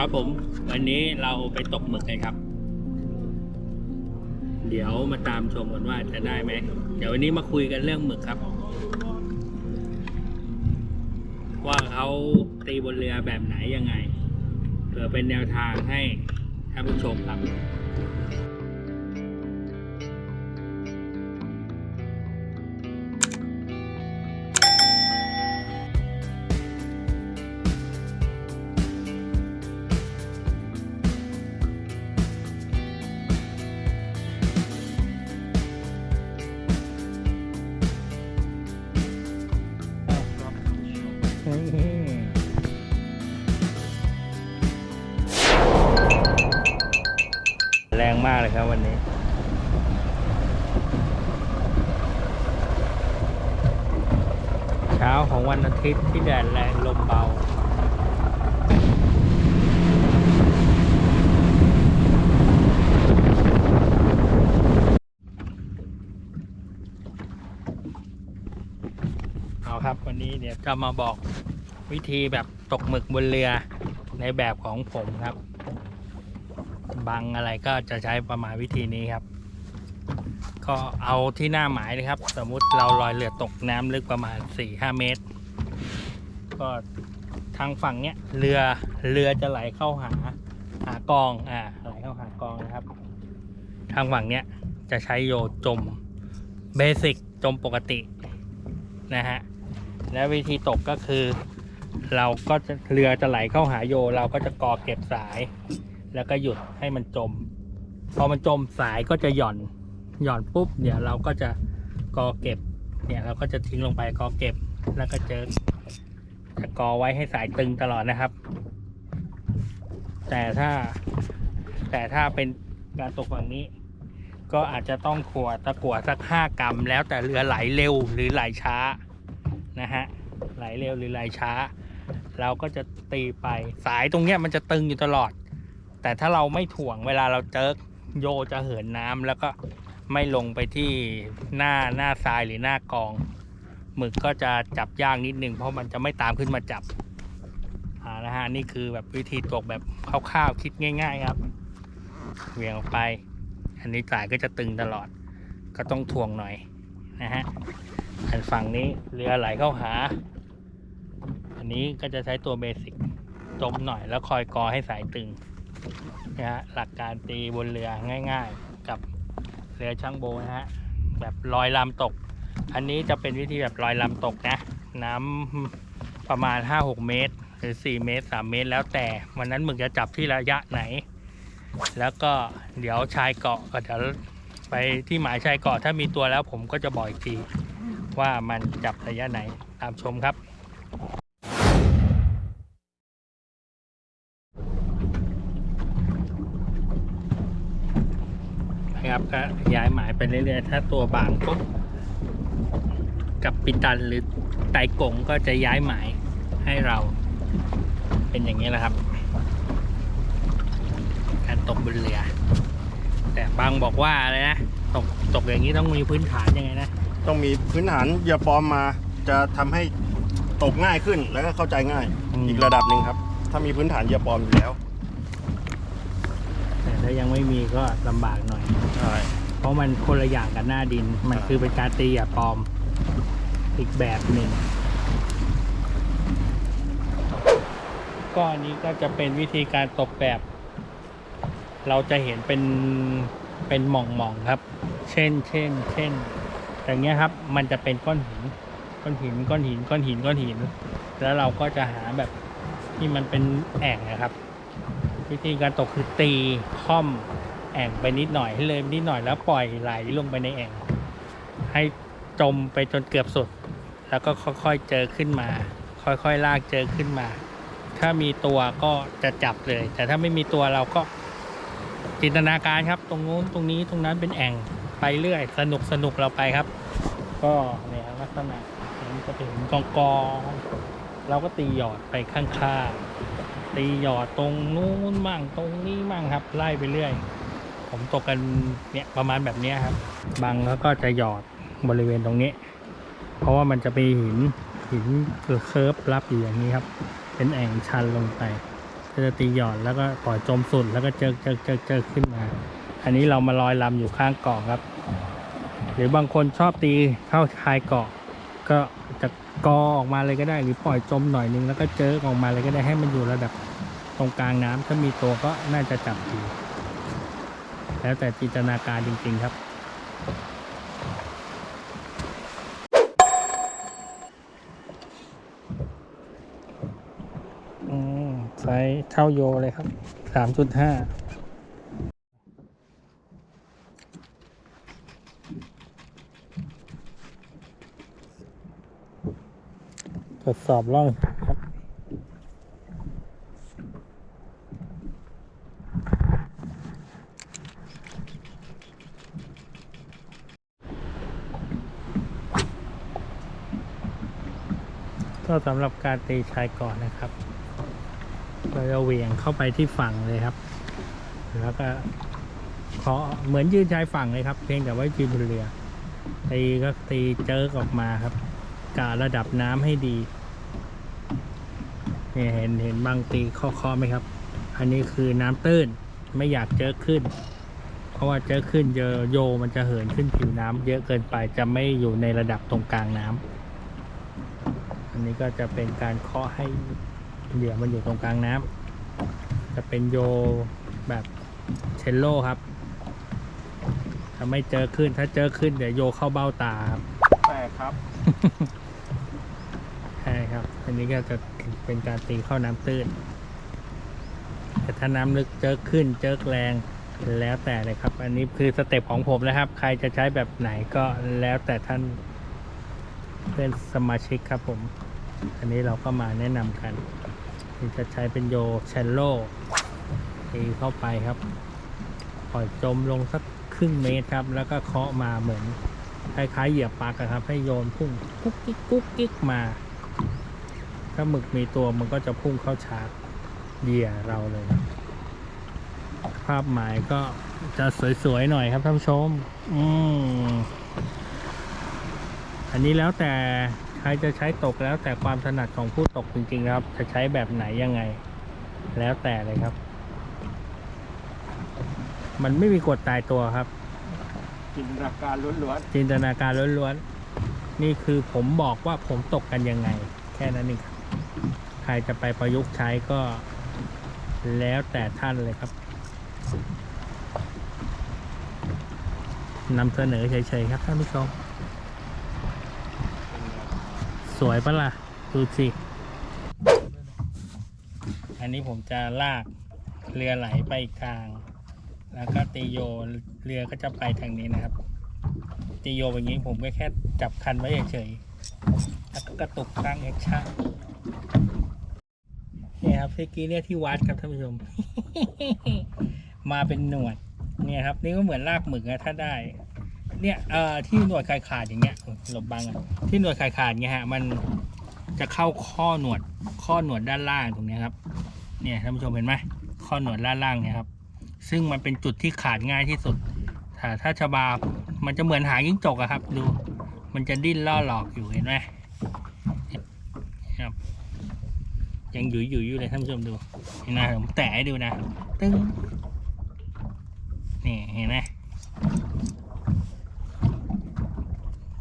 ครับผมวันนี้เราไปตกหมึกกันครับ เดี๋ยวมาตามชมกันว่าจะได้ไหมเดี๋ยววันนี้มาคุยกันเรื่องหมึกครับ ว่าเขาตีบนเรือแบบไหนยังไงเผื่อเป็นแนวทางให้ท่านผู้ชมครับ มากเลยครับวันนี้ เช้าของวันอาทิตย์ที่แดดแรงลมเบาเอาครับวันนี้เดี๋ยวจะมาบอกวิธีแบบตกหมึกบนเรือในแบบของผมครับ บังอะไรก็จะใช้ประมาณวิธีนี้ครับ ก็เอาที่หน้าหมายเลยครับ สมมุติเราลอยเรือตกน้ำลึกประมาณ 4-5 เมตร ก็ทางฝั่งเนี้ยเรือเรือจะไหลเข้าหาหากองอ่าไหลเข้าหากองนะครับ ทางฝั่งเนี้ยจะใช้โยจมเบสิกจมปกตินะฮะและวิธีตกก็คือ เราก็จะเรือจะไหลเข้าหาโย เราก็จะกอเก็บสาย แล้วก็หยุดให้มันจม พอมันจมสายก็จะหย่อนหย่อนปุ๊บเดี๋ยวเราก็จะกอเก็บ เนี่ยเราก็จะทิ้งลงไปกอเก็บ แล้วก็เจอจะกอไว้ให้สายตึงตลอดนะครับ แต่ถ้าแต่ถ้าเป็นการตกฝั่งนี้ ก็อาจจะต้องขวดตะกั่วสักห้ากรัม แล้วแต่เรือไหลเร็วหรือไหลช้านะฮะไหลเร็วหรือไหลช้า เราก็จะตีไปสายตรงเนี้ยมันจะตึงอยู่ตลอด แต่ถ้าเราไม่ถ่วงเวลาเราเจอโยจะเหินน้ำแล้วก็ไม่ลงไปที่หน้าหน้าทรายหรือหน้ากองหมึกก็จะจับยากนิดนึงเพราะมันจะไม่ตามขึ้นมาจับอ่านะฮะนี่คือแบบวิธีตกแบบคร่าวๆคิดง่าย ๆ ครับเวียงออกไป อันนี้สายก็จะตึงตลอด ก็ต้องถ่วงหน่อยนะฮะอันฝั่งนี้เรือไหลเข้าหา อันนี้ก็จะใช้ตัวเบสิกจมหน่อยแล้วคอยกอให้สายตึง นะฮะหลักการตีบนเรือง่าย ๆ กับเรือช่างโบนะฮะแบบลอยลำตก อันนี้จะเป็นวิธีแบบลอยลำตกนะ น้ำประมาณ 5-6 เมตร หรือ 4 เมตร 3 เมตรแล้วแต่วันนั้นหมึกจะจับที่ระยะไหน แล้วก็เดี๋ยวชายเกาะก็เดี๋ยวไปที่หมายชายเกาะถ้ามีตัวแล้วผมก็จะบอกอีกทีว่ามันจับระยะไหนตามชมครับ นะครับ ก็ย้ายหมายไปเรื่อยๆ ถ้าตัวบางปุ๊บกับปิตันหรือไตกงก็จะย้ายหมายให้เราเป็นอย่างนี้แหละครับ การตกบนเรือ แต่บางบอกว่าอะไรนะ ตกตกอย่างนี้ต้องมีพื้นฐานยังไงนะ ต้องมีพื้นฐานเหยื่อปลอมมาจะทำให้ตกง่ายขึ้นแล้วก็เข้าใจง่าย อืม อีกระดับหนึ่งครับ ถ้ามีพื้นฐานเหยื่อปลอมอยู่แล้วแต่ ถ้ายังไม่มีก็ลำบากหน่อย ใช่ เพราะมันคนละอย่างกับหน้าดิน มันอ่า คือเป็นการตีอย่าปลอม อีกแบบหนึ่ง ก็อันนี้ก็จะเป็นวิธีการตกแบบ เราจะเห็นเป็นเป็นหม่องๆครับ เช่น เช่น เช่น อย่างเงี้ยครับ มันจะเป็นก้อนหิน ก้อนหิน ก้อนหิน ก้อนหิน ก้อนหิน แล้วเราก็จะหาแบบที่มันเป็นแอ่งนะครับ วิธีการตกคือตีค่อมแอ่งไปนิดหน่อยให้เลยนิดหน่อยแล้วปล่อยไหลลงไปในแอ่ง ให้จมไปจนเกือบสุด แล้วก็ค่อยๆเจอขึ้นมา ค่อยๆลากเจอขึ้นมา ถ้ามีตัวก็จะจับเลย แต่ถ้าไม่มีตัวเราก็จินตนาการครับ ตรงนู้นตรงนี้ตรงนั้นเป็นแอ่งไปเรื่อย สนุกสนุกเราไปครับ ก็เนี่ยลักษณะมันจะเป็นกองกองเราก็ตีหยอดไปข้างๆ ตีหยอดตรงนู้นมั่งตรงนี้มั่งครับ ไล่ไปเรื่อย ผมตกกันเนี่ยประมาณแบบนี้ครับ บางแล้วก็จะหยอดบริเวณตรงนี้ เพราะว่ามันจะมีหินหินเคิร์ฟรับอยู่อย่างนี้ครับ เป็นแอ่งชันลงไปก็จะตีหยอนแล้วก็ปล่อยจมสุดแล้วก็เจิกเจิกเจิกเจิกขึ้นมา อันนี้เรามาลอยลำอยู่ข้างเกาะครับ หรือบางคนชอบตีเข้าชายเกาะ ก็จะกอออกมาเลยก็ได้ หรือปล่อยจมหน่อยนึงแล้วก็เจิกออกมาเลยก็ได้ให้มันอยู่ระดับ ตรงกลางน้ำถ้ามีตัวก็น่าจะจับดีแล้วแต่จินตนาการจริง ๆ ครับ อืมไซส์เท่าโยเลยครับ สามจุดห้าทดสอบล่อง ก็สำหรับการตีชายก่อนนะครับเราจะเหวี่ยงเข้าไปที่ฝั่งเลยครับ แล้วก็เคาะเหมือนยืนชายฝั่งเลยครับ เพียงแต่ว่ายืนบนเรือ ตีก็ตีเจิกออกมาครับการะดับน้ำให้ดีเนี่ยเห็นเห็นบางตีข้อคอไหมครับ อันนี้คือน้ำตื้นไม่อยากเจอขึ้น เพราะว่าเจอขึ้นเยอะโยมันจะเหินขึ้นผิวน้ำเยอะเกินไปจะไม่อยู่ในระดับตรงกลางน้ำ อันนี้ก็จะเป็นการเคาะให้เหยื่อมันอยู่ตรงกลางน้ำจะเป็นโยแบบเชลโลครับถ้าไม่เจอขึ้นถ้าเจอขึ้นเดี๋ยวโยเข้าเบ้าตาครับแต่ครับใช่ครับ อันนี้ก็จะเป็นการตีเข้าน้ำตื้นแต่ถ้าน้ำลึกเจอขึ้นเจอแรงแล้วแต่เลยครับ อันนี้คือสเต็ปของผมนะครับ ใครจะใช้แบบไหนก็แล้วแต่ท่านเพื่อนสมาชิกครับผม อันนี้เราก็มาแนะนำกันที่จะใช้เป็นโยเชลโลตีเข้าไปครับปล่อยจมลงสักครึ่งเมตรครับ แล้วก็เคาะมาเหมือนคล้ายๆเหยียบปลากครับ ให้โยนพุ่งกุ๊กกิ๊กกุ๊กกิ๊กมา ถ้าหมึกมีตัวมันก็จะพุ่งเข้าชาร์จเหยื่อเราเลยครับ ภาพหมายก็จะสวยๆหน่อยครับท่านผู้ชม อืมอันนี้แล้วแต่ รจะใช้ตกแล้วแต่ความถนัดของผู้ตกจริงๆครับ จะใช้แบบไหนยังไง แล้วแต่เลยครับ มันไม่มีกฎตายตัวครับ จินตนาการล้วนจินตนาการล้วนๆนี่คือผมบอกว่าผมตกกันยังไง แค่นั้นเองครับใครจะไปประยุกต์ใช้ก็ แล้วแต่ท่านเลยครับนำเสนอเฉยๆครับท่านผู้ชม สวยปะล่ะ ดูสิ อันนี้ผมจะลากเรือไหลไปอีกทาง แล้วก็ตีโยเรือก็จะไปทางนี้นะครับ ตีโยแบบนี้ผมก็แค่จับคันไว้เฉยๆแล้วก็กระตุกตั้งแอคชั่นเนี่ยครับเมื่อกี้เนี่ยที่วัดครับท่านผู้ชม มาเป็นหนวด เนี่ยครับ นี่ก็เหมือนลากหมึกนะถ้าได้ เนี่ยเอ่อที่หนวดขาดขาดอย่างเงี้ยหลบบังที่หนวดขาดขาดเงี้ยฮะมันจะเข้าข้อหนวดข้อหนวดด้านล่างตรงนี้ครับ เนี่ยท่านผู้ชมเห็นไหมข้อหนวดด้านล่างเนี่ยครับ ซึ่งมันเป็นจุดที่ขาดง่ายที่สุดถ้าถ้าชบา มันจะเหมือนหางยิ่งจกอะครับ ดู มันจะดิ้นล่อหลอกอยู่เห็นไหมครับ ยังหยุยหยุยอยู่เลยท่านผู้ชมดูเห็นไหมผมแตะให้ดูนะตึ้งนี่เห็นไหม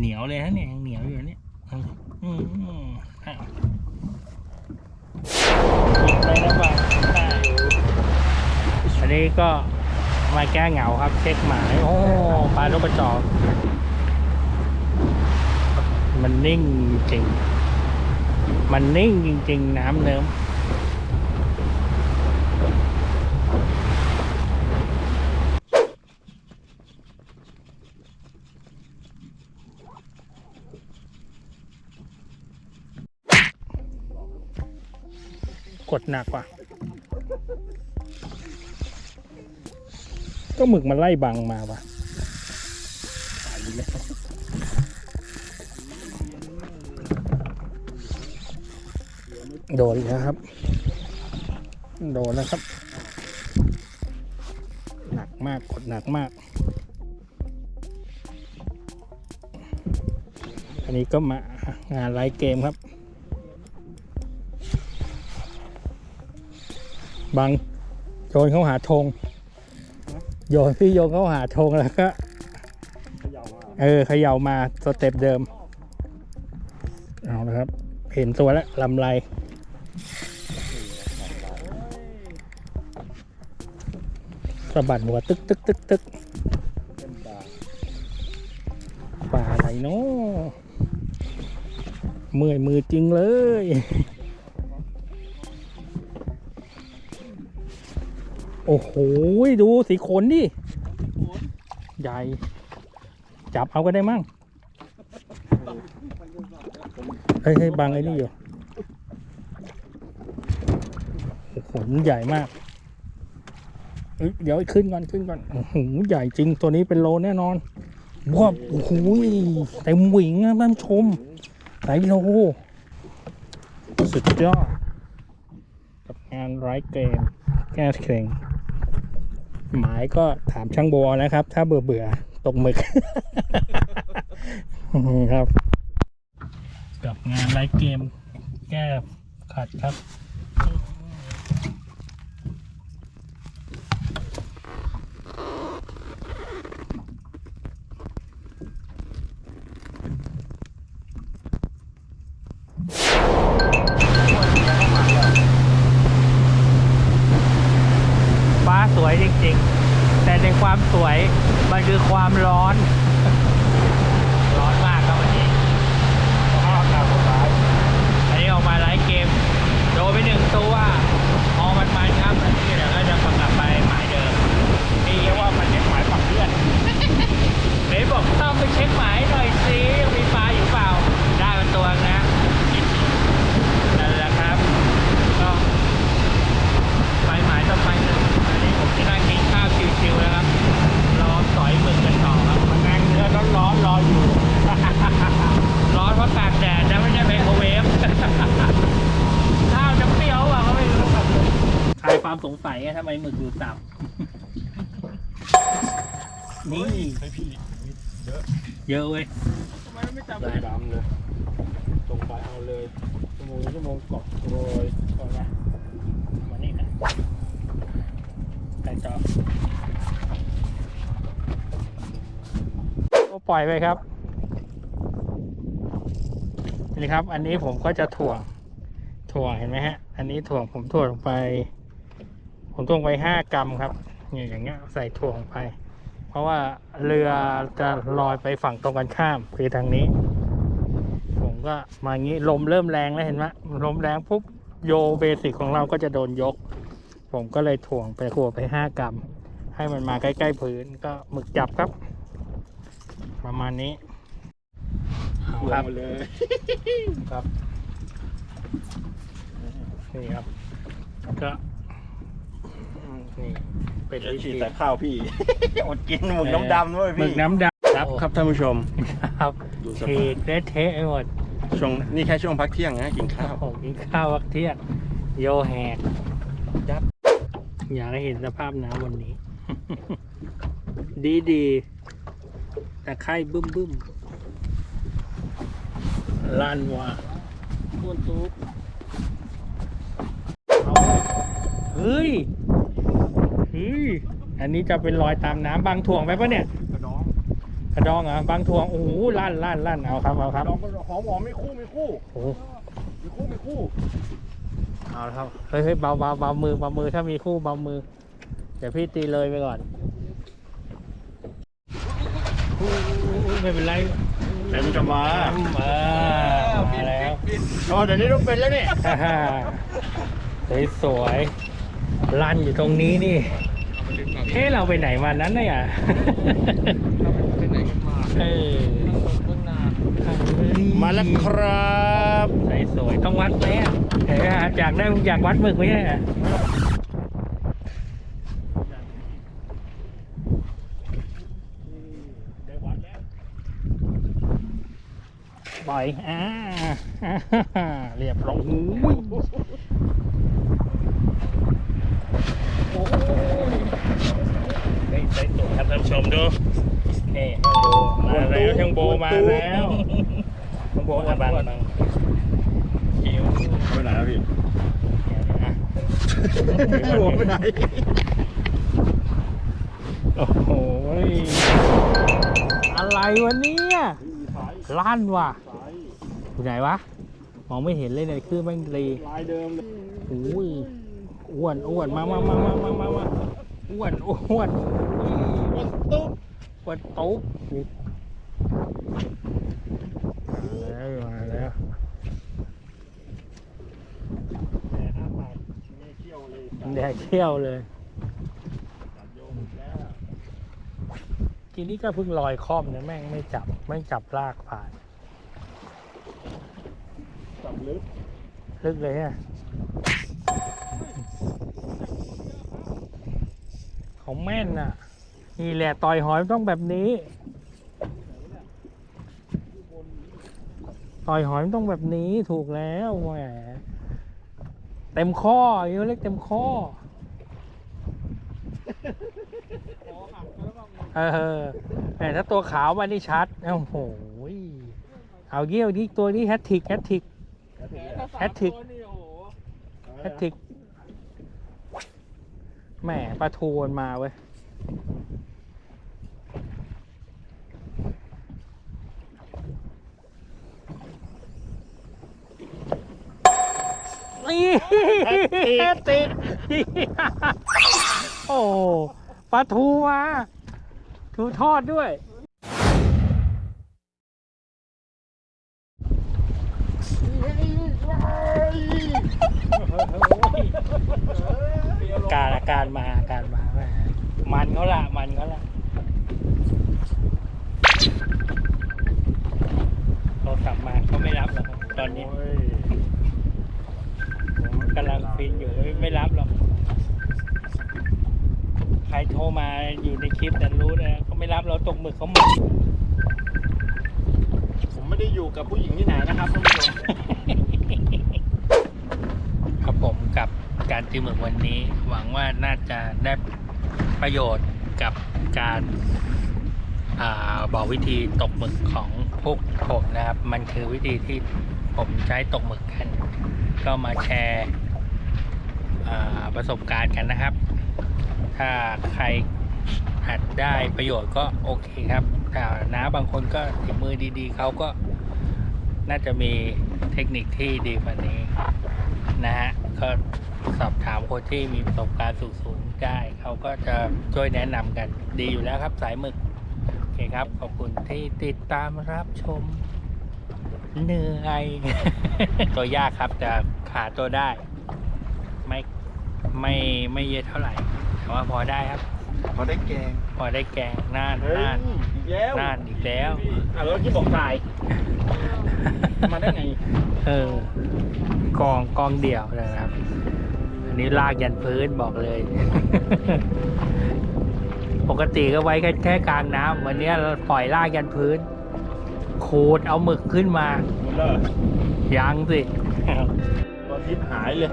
เหนียวเลยฮะเนี่ยยังเหนียวอยู่เนี่ยอืมอืมอะหยิบเลยนะบังได้อันนี้ก็มาแก้เหงาครับเช็คหมายโอ้ปลาลูกกระจอกมันนิ่งจริง มันนิ่งจริง ๆ น้ำเนิ้ม กดหนักว่ะ ก็หมึกมันไล่บังมาว่ะโดนอีกแล้วครับ โดนแล้วครับ หนักมากกดหนักมาก อันนี้ก็มางานไลฟ์เกมครับ บังโยนเข้าหาธงโยนพี่โยนเข้าหาธงแล้วก็เออเขย่ามาสเต็ปเดิม เอาละครับ เห็นตัวแล้วลำไรสะบัดหัวตึกตึกตึกตึกป็นตาป่าอะไรเนาะเมื่อยมือจริงเลย โอ้โหดูสีขนดิใหญ่ จับเอาก็ได้มั่งเฮ้ยเฮ้ยบังไอ้นี่อยู่โอ้โหใหญ่มาก เดี๋ยวขึ้นก่อนขึ้นก่อนโอ้โหใหญ่จริงตัวนี้เป็นโลแน่นอนว้าโอ้โหเต็มหวิงนะท่านชมหลายโล สุดยอด กับงานไร้เกม แก้เข่ง หมายก็ถามช่างโบนะครับ ถ้าเบื่อเบื่อๆตกหมึกครับ กับงานไลฟ์เกมแก้ขัดครับ ฟ้าสวยจริงๆ แต่ในความสวยมันคือความร้อน ร้อนมากครับวันนี้ภาพหนักสุดท้ายอันนี้ออกมาไลฟ์เกม โดนไปหนึ่งตัวมองมันมันครับอันนี้เดี๋ยวก็จะประกลับไปหมายเดิมนี่เรียกว่ามันเช็คหมายฝั่งเพื่อนเบนบอกต้องไปเช็คหมายหน่อยสิยังมีปลาอยู่เปล่า ได้มาตัวนะนั่นแหละครับ ก็ ไปหมายต่อไปหนึ่งอันนี้ผมจะนั่งกินข้าวชิวๆนะครับ รอสอยหมึกกันต่อครับมันนั่งเนื้อร้อนๆรออยู่ ร้อนเพราะตากแดดนะไม่ใช่ไมโครเวฟ ข้าวจะเปรี้ยวอะก็ไม่รู้คลายความสงสัยไงทำไมหมึกอยู่ต่ำนี่ ให้พี่ เยอะเว้ยทำไมไม่จับดำเลยตรงไปเอาเลยชั่วโมงชั่วโมงเกาะโรยก่อนนะมานี่นะใส่จอก็ปล่อยไปครับ นี่ครับ อันนี้ผมก็จะถ่วง ถ่วงเห็นไหมฮะ อันนี้ถ่วงผมถ่วงลงไป ผมถ่วงไปห้ากรัมครับนี่อย่างเงี้ยใส่ถ่วงไป เพราะว่าเรือจะลอยไปฝั่งตรงกันข้ามคือทางนี้ ผมก็มาอย่างนี้ลมเริ่มแรงแล้วเห็นไหมลมแรงปุ๊บโยเบสิกของเราก็จะโดนยก ผมก็เลยถ่วงไปขัวไปห้ากรัม ให้มันมาใกล้ๆพื้นก็หมึกจับครับ ประมาณนี้เอาหัวครับมาเลยครับนี่ครับก็นี่ เป็นจะวิฉีธีดแต่ข้าวพี่ อดกินหมึกน้ำดำด้วยหมึพี่กน้ำดำครับครับท่านผู้ชม ครับดูสเทภาพเละเทะไปหมดช่วงนี่แค่ช่วงพักเที่ยงนะกินข้าวผมกินข้าววักเที่ยงโยแหกยับอยากให้เห็นสภาพน้ำวันนี้ ดีดีๆแต่ไข่บึ้มบึ้มลั่นว่ะต้นซุปเฮ้ยเฮ้ย อันนี้จะเป็นรอยตามน้ำบางถ่วงไปปะเนี่ย กระดองกระดองเหรอะบางถ่วงโอ้โหลั่นลั่นลั่นเอาครับเอาคกรัระบดองกระดองหอมหอมไม่คู่ไม่คู่โอ้โหไม่คู่ไม่คู่เอาละครับเฮ้ยเฮ้ยเบาเบาเบามือเบามือถ้ามีคู่เบามือ เดี๋ยวพี่ตีเลยไปก่อนอู้อู้ไม่เป็นไรแต่มันจะมามามาแล้ว อ๋อเดี๋ยวนี้ต้องเป็นแล้วนี่ฮ่าฮ่าสวยสวยๆลั่นอยู่ตรงนี้นี่ เฮ้เราไปไหนมานั้นเนี่ยไปไหนกันมาเออเบื้องหน้ามาแล้วครับใส่สวยต้องวัดไหมอะเอออยากได้อยากวัดหมึกไหมอะได้วัดแล้วปล่อยอ่าเรียบร้อยอุ้ยโอ้ยเฮ้ยใส่สวย ครับท่านผู้ชมดูนี่ช่างโบมาแล้วช่างโบมาแล้วช่างโบอะบังบังจิ๋วไปไหนแล้วพี่เดี๋ยวนะหัวไปไหนโอ้โหอะไรวะเนี่ยลั่นว่ะอยู่ไหนวะมองไม่เห็นเลยเนี่ยคือแม่งรีลายเดิมเลยโอ้ยอ้วนอ้วนมามามามามามามาอ้วนอ้วน ตุ๊บอ้วนตุ๊บมาแล้วมาแล้วแหมหน้าปากไม่เที่ยวเลยแดเขี้ยวเลยจับโยงอีกแล้วทีนี้ก็เพิ่งลอยค่อมเนี่ยแม่งไม่จับ ไม่จับลากผ่าน จับลึก ลึกเลยฮะเขาแม่นน่ะ นี่แหละต่อยหอยมันต้องแบบนี้ ต่อยหอยมันต้องแบบนี้ถูกแล้วแหมเต็มข้อเยอะเล็กเต็มข้อเออแหมถ้าตัวขาวมานี่ชัดโอ้โหเอาเยี่ยวนี่ตัวนี้แฮตทริกแฮตทริกแฮตทริกแฮตทริกแหมปลาทูมันมาเว้ย นี่แฮติโอ้ปลาทูมาทูทอดด้วย การอาการมาอาการมา มันเขาละมันเขาละโทรศัพท์มาเขาไม่รับหรอกครับตอนนี้ โอ้ย กำลังฟินอยู่ไม่ไม่รับหรอก ใครโทรมาอยู่ในคลิปแต่รู้นะเขาไม่รับเราตกหมึกเขาหมด ผมไม่ได้อยู่กับผู้หญิงที่ไหนนะครับท่านผู้ชม ครับผมกับการตีหมึกวันนี้ หวังว่าน่าจะได้ ประโยชน์กับการอาบอกวิธีตกหมึกของพวกผมนะครับ มันคือวิธีที่ผมใช้ตกหมึกกัน ก็มาแชร์ประสบการณ์กันนะครับ ถ้าใครอาจได้ประโยชน์ก็โอเคครับแต่นะบางคนก็ฝีมือดีๆ เขาก็น่าจะมีเทคนิคที่ดีกว่านี้นะฮะก็ สอบถามคนที่มีประสบการณ์สูงๆได้เขาก็จะช่วยแนะนำกันดีอยู่แล้วครับสายหมึก โอเคครับ ขอบคุณที่ติดตามรับชม เหนื่อยตัวยากครับแต่ขาตัวได้ ไม่ไม่ไม่เยอะเท่าไหร่ แต่ว่าพอได้ครับ พอได้แกง พอได้แกงน่านเฮ้ยน่านอีกแล้วน่านอีกแล้วอะแล้วที่บอกตายมาได้ไง เออกองกองเดี่ยวนะครับอั นนี้ลากยันพื้นบอกเลย ปกติก็ไว้แค่แค่กลางน้ำวันนี้เราปล่อยลากยันพื้น ขูดเอาหมึกขึ้นมา หมดแล้วยังสิ ตัวทิศหายเลย